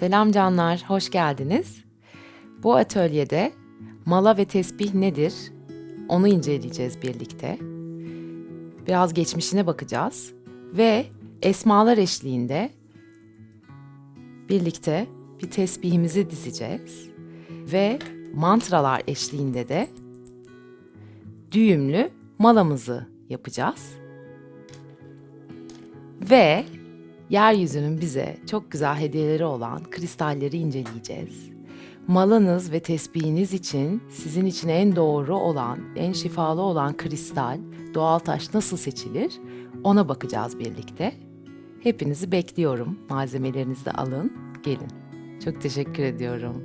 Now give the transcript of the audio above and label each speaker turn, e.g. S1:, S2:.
S1: Selam canlar, hoş geldiniz. Bu atölyede mala ve tesbih nedir? Onu inceleyeceğiz birlikte. Biraz geçmişine bakacağız ve esmalar eşliğinde birlikte bir tesbihimizi dizeceğiz ve mantralar eşliğinde de düğümlü malamızı yapacağız. Ve yeryüzünün bize çok güzel hediyeleri olan kristalleri inceleyeceğiz. Malınız ve tesbihiniz için sizin için en doğru olan, en şifalı olan kristal, doğal taş nasıl seçilir? Ona bakacağız birlikte. Hepinizi bekliyorum. Malzemelerinizi alın, gelin. Çok teşekkür ediyorum.